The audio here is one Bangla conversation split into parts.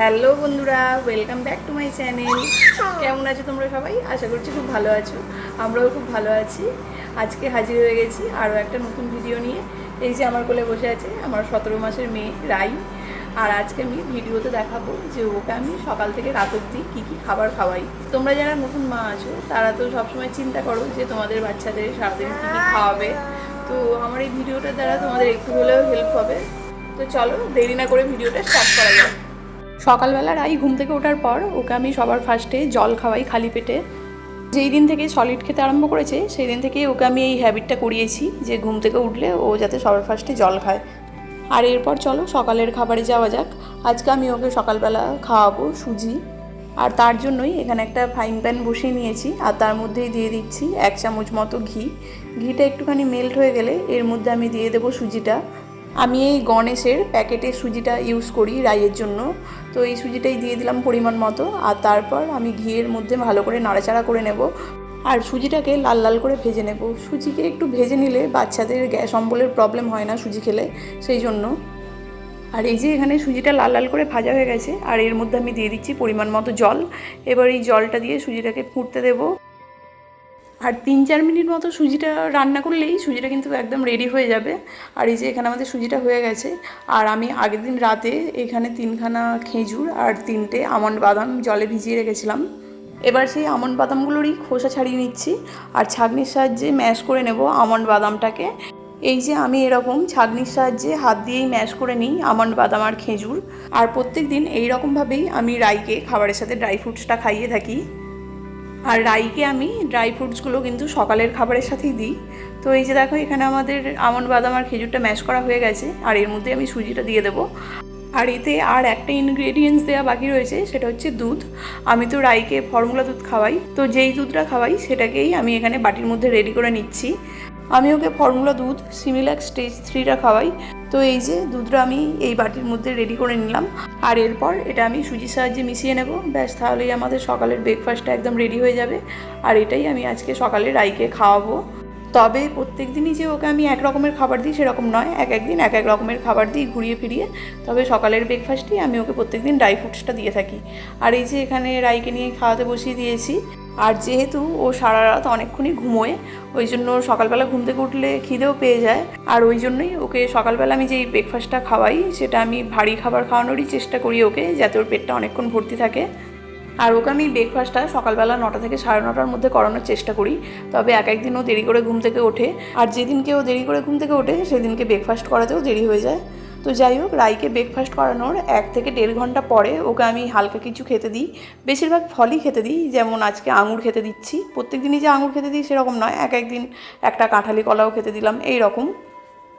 হ্যালো বন্ধুরা welcome back to my channel কেমন আছো তোমরা সবাই? আশা করছি খুব ভালো আছো। আমরাও খুব ভালো আছি। আজকে হাজির হয়ে গেছি আরও একটা নতুন ভিডিও নিয়ে। এই যে আমার কোলে বসে আছে আমার সতেরো মাসের মেয়ে রাই। আর আজকে আমি ভিডিওতে দেখাবো যে ওকে আমি সকাল থেকে রাত অবধি কী কী খাবার খাওয়াই। তোমরা যারা নতুন মা আছো, তারা তো সবসময় চিন্তা করো যে তোমাদের বাচ্চাদের সারাদিন কী কী খাওয়াবে। তো আমার এই ভিডিওটার দ্বারা তোমাদের একটু হলেও হেল্প হবে। তো চলো দেরি না করে ভিডিওটা স্টার্ট করা যাক। সকালবেলা রাই ঘুম থেকে ওঠার পর ওকে আমি সবার ফার্স্টে জল খাওয়াই খালি পেটে। যেই দিন থেকে সলিড খেতে আরম্ভ করেছে, সেই দিন থেকেই ওকে আমি এই হ্যাবিটটা করিয়েছি যে ঘুম থেকে উঠলে ও যাতে সবার ফার্স্টে জল খায়। আর এরপর চলো সকালের খাবারে যাওয়া যাক। আজকে আমি ওকে সকালবেলা খাওয়াবো সুজি। আর তার জন্যই এখানে একটা ফ্রাইং প্যান বসিয়ে নিয়েছি। আর তার মধ্যেই দিয়ে দিচ্ছি এক চামচ মতো ঘি। ঘিটা একটুখানি মেল্ট হয়ে গেলে এর মধ্যে আমি দিয়ে দেবো সুজিটা। আমি এই গণেশের প্যাকেটের সুজিটা ইউজ করি রাইয়ের জন্য। তো এই সুজিটাই দিয়ে দিলাম পরিমাণ মতো, আর তারপর আমি ঘিয়ের মধ্যে ভালো করে নাড়াচাড়া করে নেব। আর সুজিটাকে লাল লাল করে ভেজে নেব। সুজিকে একটু ভেজে নিলে বাচ্চাদের গ্যাস অম্বলের প্রবলেম হয় না সুজি খেলে, সেই জন্য। আর এই যে এখানে সুজিটা লাল লাল করে ভাজা হয়ে গেছে, আর এর মধ্যে আমি দিয়ে দিচ্ছি পরিমাণ মতো জল। এবার এই জলটা দিয়ে সুজিটাকে ফুটতে দেবো। আর তিন চার মিনিট মতো সুজিটা রান্না করলেই সুজিটা কিন্তু একদম রেডি হয়ে যাবে। আর এই যে এখানে আমাদের সুজিটা হয়ে গেছে, আর আমি আগের দিন রাতে এখানে তিনখানা খেজুর আর তিনটে আমন্ড বাদাম জলে ভিজিয়ে রেখেছিলাম। এবার সেই আমন্ড বাদামগুলোরই খোসা ছাড়িয়ে নিচ্ছি, আর ছাঁকনির সাহায্যে ম্যাশ করে নেব আমন্ড বাদামটাকে। এই যে আমি এরকম ছাঁকনির সাহায্যে হাত দিয়েই ম্যাশ করে নিই আমন্ড বাদাম আর খেজুর। আর প্রত্যেক দিন এইরকমভাবেই আমি রাইকে খাবারের সাথে ড্রাই ফ্রুটসটা খাইয়ে থাকি। আর রাইকে আমি ড্রাই ফ্রুটসগুলো কিন্তু সকালের খাবারের সাথেই দিই। তো এই যে দেখো, এখানে আমাদের আমন বাদাম আর খেজুরটা ম্যাশ করা হয়ে গেছে, আর এর মধ্যে আমি সুজিটা দিয়ে দেবো। আর এতে আর একটা ইনগ্রেডিয়েন্টস দেওয়া বাকি রয়েছে, সেটা হচ্ছে দুধ। আমি তো রাইকে ফর্মুলা দুধ খাওয়াই, তো যেই দুধটা খাওয়াই, সেটাকেই আমি এখানে বাটির মধ্যে রেডি করে নিচ্ছি। আমি ওকে ফর্মুলা দুধ সিমিলাক স্টেজ থ্রিটা খাওয়াই। তো এই যে দুধটা আমি এই বাটির মধ্যে রেডি করে নিলাম। আর এরপর এটা আমি সুজির সাহায্যে মিশিয়ে নেব। ব্যাস, তাহলেই আমাদের সকালের ব্রেকফাস্টটা একদম রেডি হয়ে যাবে। আর এটাই আমি আজকে সকালে রাইকে খাওয়াবো। তবে প্রত্যেক দিনই যে ওকে আমি এক রকমের খাবার দিই সেরকম নয়। এক একদিন এক এক রকমের খাবার দিই ঘুরিয়ে ফিরিয়ে। তবে সকালের ব্রেকফাস্টেই আমি ওকে প্রত্যেক দিন ড্রাই ফ্রুটসটা দিয়ে থাকি। আর এই যে এখানে রাইকে নিয়ে খাওয়াতে বসিয়ে দিয়েছি। আর যেহেতু ও সারা রাত অনেকক্ষণই ঘুমোয়, ওই জন্য সকালবেলা ঘুম থেকে উঠলে খিদেও পেয়ে যায়। আর ওই জন্যই ওকে সকালবেলা আমি যেই ব্রেকফাস্টটা খাওয়াই, সেটা আমি ভারী খাবার খাওয়ানোরই চেষ্টা করি ওকে, যাতে ওর পেটটা অনেকক্ষণ ভর্তি থাকে। আর ওকে আমি ব্রেকফাস্টটা সকালবেলা নটা থেকে সাড়ে নটার মধ্যে করানোর চেষ্টা করি, তবে এক একদিন ও দেরি করে ঘুম থেকে ওঠে। আর যেদিনকে ও দেরি করে ঘুম থেকে ওঠে, সেদিনকে ব্রেকফাস্ট করাতেও দেরি হয়ে যায়। তো যাই হোক, রাইকে ব্রেকফাস্ট করানোর এক থেকে দেড় ঘণ্টা পরে ওকে আমি হালকা কিছু খেতে দিই। বেশিরভাগ ফলই খেতে দিই, যেমন আজকে আঙুর খেতে দিচ্ছি। প্রত্যেক দিনই যে আঙুর খেতে দিই সেরকম নয়, এক একদিন একটা কাঁঠালি কলাও খেতে দিলাম, এই রকম।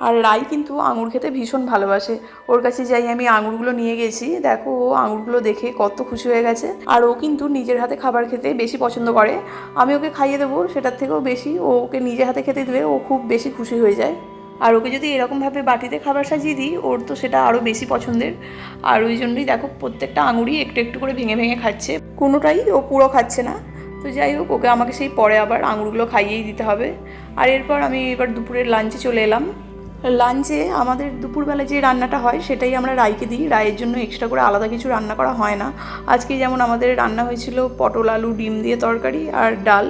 আর রাই কিন্তু আঙুর খেতে ভীষণ ভালোবাসে। ওর কাছে যাই আমি আঙুরগুলো নিয়ে গেছি, দেখো ও আঙুরগুলো দেখে কত খুশি হয়ে গেছে। আর ও কিন্তু নিজের হাতে খাবার খেতে বেশি পছন্দ করে। আমি ওকে খাইয়ে দেবো, সেটার থেকেও বেশি ও ওকে নিজের হাতে খেতে দিলে ও খুব বেশি খুশি হয়ে যায়। আর ওকে যদি এরকমভাবে বাটিতে খাবার সাজিয়ে দিই, ওর তো সেটা আরও বেশি পছন্দের। আর ওই জন্যই দেখো, প্রত্যেকটা আঙুরই একটু একটু করে ভেঙে ভেঙে খাচ্ছে। কোনোটাই ও পুরো খাচ্ছে না। তো যাই হোক, ওকে আমাকে সেই পরে আবার আঙুরগুলো খাইয়েই দিতে হবে। আর এরপর আমি এবার দুপুরের লাঞ্চে চলে এলাম। লাঞ্চে আমাদের দুপুরবেলা যে রান্নাটা হয়, সেটাই আমরা রাইকে দিই। রায়ের জন্য এক্সট্রা করে আলাদা কিছু রান্না করা হয় না। আজকে যেমন আমাদের রান্না হয়েছিল পটল, আলু, ডিম দিয়ে তরকারি আর ডাল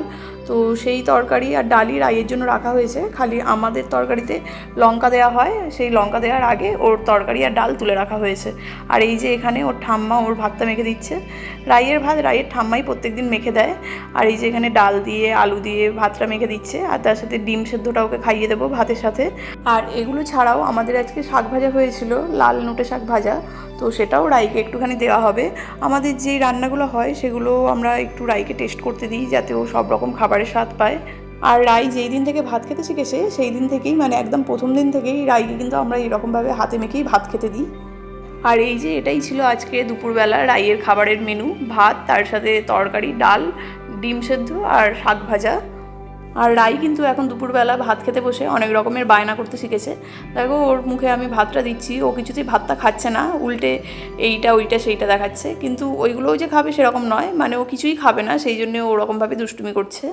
তো সেই তরকারি আর ডালই রাইয়ের জন্য রাখা হয়েছে। খালি আমাদের তরকারিতে লঙ্কা দেওয়া হয়, সেই লঙ্কা দেওয়ার আগে ওর তরকারি আর ডাল তুলে রাখা হয়েছে। আর এই যে এখানে ওর ঠাম্মা ওর ভাতটা মেখে দিচ্ছে। রাইয়ের ভাত রাইয়ের ঠাম্মাই প্রত্যেকদিন মেখে দেয়। আর এই যে এখানে ডাল দিয়ে, আলু দিয়ে ভাতটা মেখে দিচ্ছে। আর তার সাথে ডিম সেদ্ধটা ওকে খাইয়ে দেবো ভাতের সাথে। আর এগুলো ছাড়াও আমাদের আজকে শাক ভাজা হয়েছিল, লাল নোটে শাক ভাজা। তো সেটাও রাইকে একটুখানি দেওয়া হবে। আমাদের যেই রান্নাগুলো হয়, সেগুলো আমরা একটু রাইকে টেস্ট করতে দিই, যাতে ও সব রকম খাবারের স্বাদ পায়। আর রাই যেই দিন থেকে ভাত খেতে শিখেছে, সেই দিন থেকেই মানে একদম প্রথম দিন থেকেই রাইকে কিন্তু আমরা এরকমভাবে হাতে মেখেই ভাত খেতে দিই। আর এই যে এটাই ছিল আজকে দুপুরবেলা রাইয়ের খাবারের মেনু ভাত, তার সাথে তরকারি, ডাল, ডিম সেদ্ধ আর শাক ভাজা। আর রাই কিন্তু এখন দুপুরবেলা ভাত খেতে বসে অনেক রকমের বায়না করতে শিখেছে। দেখো, ওর মুখে আমি ভাতটা দিচ্ছি, ও কিছুতেই ভাতটা খাচ্ছে না, উল্টে এইটা, ওইটা, সেইটা দেখাচ্ছে। কিন্তু ওইগুলোও যে খাবে সেরকম নয় মানে ও কিছুই খাবে না, সেই জন্য ওরকমভাবে দুষ্টুমি করছে।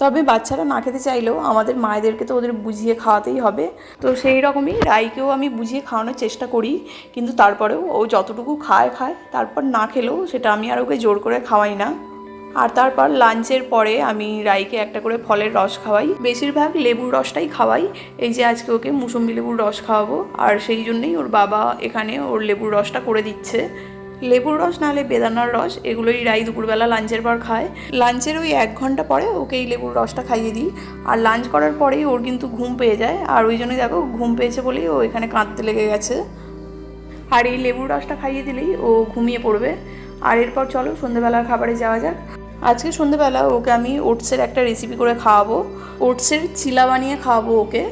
তবে বাচ্চারা না খেতে চাইলেও আমাদের মায়েদেরকে তো ওদের বুঝিয়ে খাওয়াতেই হবে। তো সেই রকমই রাইকেও আমি বুঝিয়ে খাওয়ানোর চেষ্টা করি, কিন্তু তারপরেও ও যতটুকু খায় খায়, তারপর না খেলেও সেটা আমি আর ওকে জোর করে খাওয়াই না। আর তারপর লাঞ্চের পরে আমি রাইকে একটা করে ফলের রস খাওয়াই। বেশিরভাগ লেবুর রসটাই খাওয়াই। এই যে আজকে ওকে মুসম্বি লেবুর রস খাওয়াবো। আর সেই জন্যই ওর বাবা এখানে ওর লেবুর রসটা করে দিচ্ছে। লেবুর রস নাহলে বেদানার রস, এগুলোই রাই দুপুরবেলা লাঞ্চের পর খায়। লাঞ্চের ওই এক ঘণ্টা পরে ওকে এই লেবুর রসটা খাইয়ে দিই। আর লাঞ্চ করার পরেই ওর কিন্তু ঘুম পেয়ে যায়। আর ওই জন্যই দেখো ঘুম পেয়েছে বলেই ও এখানে কাঁদতে লেগে গেছে। আর এই লেবুর রসটা খাইয়ে দিলেই ও ঘুমিয়ে পড়বে। আর এরপর চলো সন্ধেবেলার খাবারে যাওয়া যাক। আজকে সন্ধেবেলা ওকে আমি ওটসের একটা রেসিপি করে খাওয়াবো। ওটসের চিলা বানিয়ে খাওয়াবো ওকে।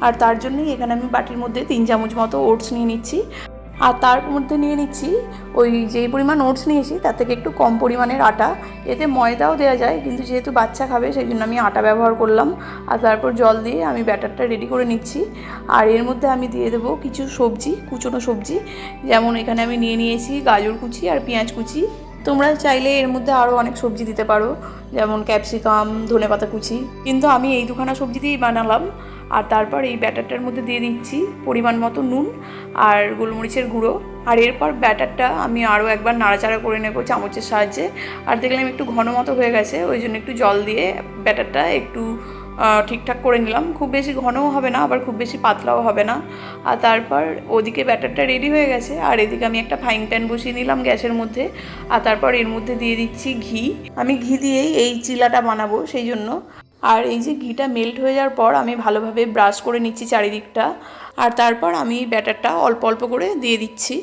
আর তার জন্যই এখানে আমি বাটির মধ্যে তিন চামচ মতো ওটস নিয়ে নিচ্ছি। আর তার মধ্যে নিয়ে নিচ্ছি ওই যেই পরিমাণ ওটস নিয়েছি, তার থেকে একটু কম পরিমাণের আটা। এতে ময়দাও দেওয়া যায়, কিন্তু যেহেতু বাচ্চা খাবে সেই জন্য আমি আটা ব্যবহার করলাম। আর তারপর জল দিয়ে আমি ব্যাটারটা রেডি করে নিচ্ছি। আর এর মধ্যে আমি দিয়ে দেবো কিছু সবজি, কুচনো সবজি। যেমন এখানে আমি নিয়ে নিয়েছি গাজর কুচি আর পেঁয়াজ কুচি। তোমরা চাইলে এর মধ্যে আরও অনেক সবজি দিতে পারো, যেমন ক্যাপসিকাম ধনেপাতা কুচি। কিন্তু আমি এই দুখানা সবজি দিয়েই বানালাম, আর তারপর এই ব্যাটারটার মধ্যে দিয়ে দিচ্ছি পরিমাণ মতো নুন আর গোলমরিচের গুঁড়ো। আর এরপর ব্যাটারটা আমি আরও একবার নাড়াচাড়া করে নেব চামচের সাহায্যে। আর দেখলাম একটু ঘন মতো হয়ে গেছে, ওই জন্য একটু জল দিয়ে ব্যাটারটা একটু ঠিকঠাক করে নিলাম। খুব বেশি ঘনও হবে না, আবার খুব বেশি পাতলাও হবে না। আর তারপর ওদিকে ব্যাটারটা রেডি হয়ে গেছে, আর এদিকে আমি একটা ফ্রাইং প্যান বসিয়ে নিলাম গ্যাসের মধ্যে। আর তারপর এর মধ্যে দিয়ে দিচ্ছি ঘি। আমি ঘি দিয়েই এই চিলাটা বানাবো সেই জন্য। আর এই যে ঘিটা মেল্ট হয়ে যাওয়ার পর আমি ভালোভাবে ব্রাশ করে নিচ্ছি চারিদিকটা। আর তারপর আমি ব্যাটারটা অল্প অল্প করে দিয়ে দিচ্ছি।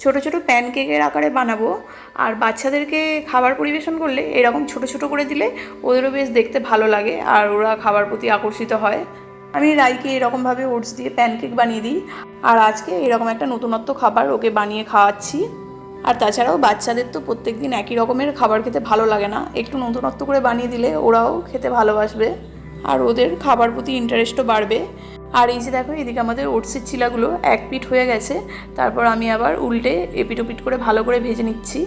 ছোট ছোট প্যানকেকের আকারে বানাবো। আর বাচ্চাদেরকে খাবার পরিবেশন করলে এরকম ছোট ছোট করে দিলে ওদেরও বেশ দেখতে ভালো লাগে আর ওরা খাবার প্রতি আকর্ষিত হয়। আমি রাইকে এরকমভাবে ওটস দিয়ে প্যানকেক বানিয়ে দিই। আর আজকে এরকম একটা নতুনত্ব খাবার ওকে বানিয়ে খাওয়াচ্ছি। আর তাছাড়াও বাচ্চাদের তো প্রত্যেক দিন একই রকমের খাবার খেতে ভালো লাগে না। একটু নতুনত্ব করে বানিয়ে দিলে ওরাও খেতে ভালোবাসবে। আর ওদের খাবার প্রতি ইন্টারেস্টও বাড়বে। আর এই যে দেখো, এদিকে আমাদের ওটসের চিলাগুলো এক পিঠ হয়ে গেছে। তারপর আমি আবার উল্টে এপিট ওপিট করে ভালো করে ভেজে নিচ্ছি।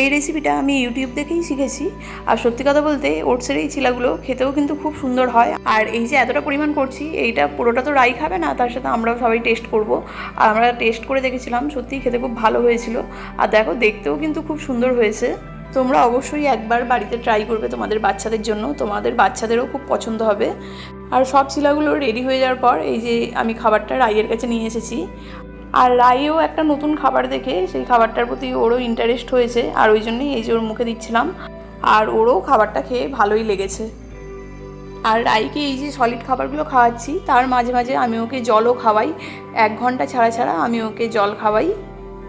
এই রেসিপিটা আমি ইউটিউব দেখেই শিখেছি। আর সত্যি কথা বলতে ওটসের এই চিলাগুলো খেতেও কিন্তু খুব সুন্দর হয়। আর এই যে এতটা পরিমাণ করছি, এইটা পুরোটা তো রাই খাবে না, তার সাথে আমরাও সবাই টেস্ট করব। আর আমরা টেস্ট করে দেখেছিলাম, সত্যিই খেতে খুব ভালো হয়েছিল। আর দেখো, দেখতেও কিন্তু খুব সুন্দর হয়েছে। তোমরা অবশ্যই একবার বাড়িতে ট্রাই করবে তোমাদের বাচ্চাদের জন্য। তোমাদের বাচ্চাদেরও খুব পছন্দ হবে। আর সব শিলাগুলো রেডি হয়ে যাওয়ার পর এই যে আমি খাবারটা রাইয়ের কাছে নিয়ে এসেছি। আর রাইও একটা নতুন খাবার দেখে, সেই খাবারটার প্রতি ওরও ইন্টারেস্ট হয়েছে। আর ওই জন্যই এই যে ওর মুখে দিচ্ছিলাম। আর ওরও খাবারটা খেয়ে ভালোই লেগেছে। আর রাইকে এই যে সলিড খাবারগুলো খাওয়াচ্ছি, তার মাঝে মাঝে আমি ওকে জলও খাওয়াই। এক ঘণ্টা ছাড়া ছাড়া আমি ওকে জল খাওয়াই।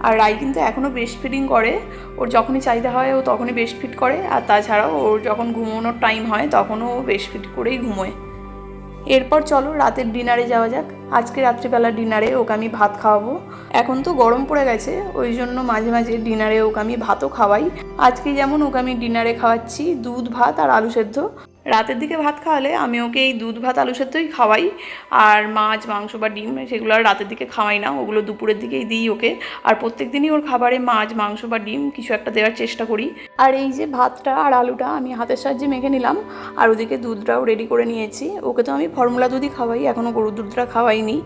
আর রাই কিন্তু এখনও বেস্ট ফিডিং করে। ওর যখনই চাহিদা হয়, ও তখনই বেস্ট ফিড করে। আর তাছাড়াও ওর যখন ঘুমানোর টাইম হয় তখনও ও বেস্ট ফিড করেই ঘুমোয়। এরপর চলো রাতের ডিনারে যাওয়া যাক। আজকে রাত্রিবেলা ডিনারে ওকে আমি ভাত খাওয়াবো। এখন তো গরম পড়ে গেছে, ওই জন্য মাঝে মাঝে ডিনারে ওকে আমি ভাতও খাওয়াই। আজকে যেমন ওকে আমি ডিনারে খাওয়াচ্ছি, দুধ, ভাত আর আলু সেদ্ধ। রাতের দিকে ভাত খাওয়ালে আমি ওকে এই দুধ, ভাত, আলু সেদ্ধই খাওয়াই। আর মাছ, মাংস বা ডিম সেগুলো আর রাতের দিকে খাওয়াই না। ওগুলো দুপুরের দিকেই দিই ওকে। আর প্রত্যেক দিনই ওর খাবারে মাছ, মাংস বা ডিম কিছু একটা দেওয়ার চেষ্টা করি। আর এই যে ভাতটা আর আলুটা আমি হাতের সাহায্যে মেখে নিলাম। আর ওদিকে দুধটাও রেডি করে নিয়েছি। ওকে তো আমি ফর্মুলা দুধই খাওয়াই এখনও গরুর দুধটা খাওয়াইনি।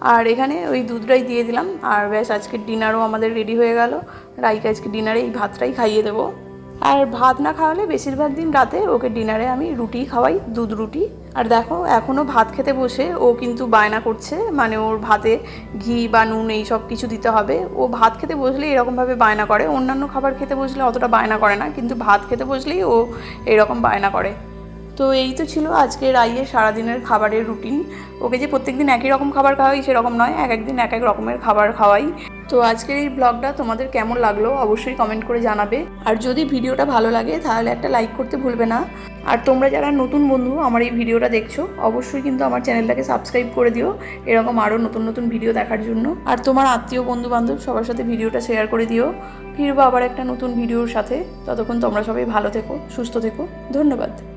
আর এখানে ওই দুধটাই দিয়ে দিলাম। আর ব্যাস আজকে ডিনারও আমাদের রেডি হয়ে গেল। রাইকে আজকে ডিনারে এই ভাতটাই খাইয়ে দেবো। আর ভাত না খাওয়ালে বেশিরভাগ দিন রাতে ওকে ডিনারে আমি রুটি খাওয়াই, দুধ রুটি। আর দেখো এখনও ভাত খেতে বসে ও কিন্তু বায়না করছে মানে ওর ভাতে ঘি বা নুন এই সব কিছু দিতে হবে। ও ভাত খেতে বসলেই এরকমভাবে বায়না করে। অন্যান্য খাবার খেতে বসলে অতটা বায়না করে না, কিন্তু ভাত খেতে বসলেই ও এরকম বায়না করে। তো এই তো ছিল আজকে রাইয়ের সারাদিনের খাবারের রুটিন। ওকে যে প্রত্যেকদিন একই রকম খাবার খাওয়াই সেরকম নয়, এক একদিন এক এক রকমের খাবার খাওয়াই। তো আজকের এই ব্লগটা তোমাদের কেমন লাগল অবশ্যই কমেন্ট করে জানাবে। আর যদি ভিডিওটা ভালো লাগে তাহলে একটা লাইক করতে ভুলবে না। আর তোমরা যারা নতুন বন্ধু আমার এই ভিডিওটা দেখছ, অবশ্যই কিন্তু আমার চ্যানেলটাকে সাবস্ক্রাইব করে দিও। এরকম আরও নতুন নতুন ভিডিও দেখার জন্য। আর তোমার আত্মীয় বন্ধু বান্ধব সবার সাথে ভিডিওটা শেয়ার করে দিও। ফিরবো আবার একটা নতুন ভিডিওর সাথে। ততক্ষণ তোমরা সবাই ভালো থেকো, সুস্থ থেকো। ধন্যবাদ।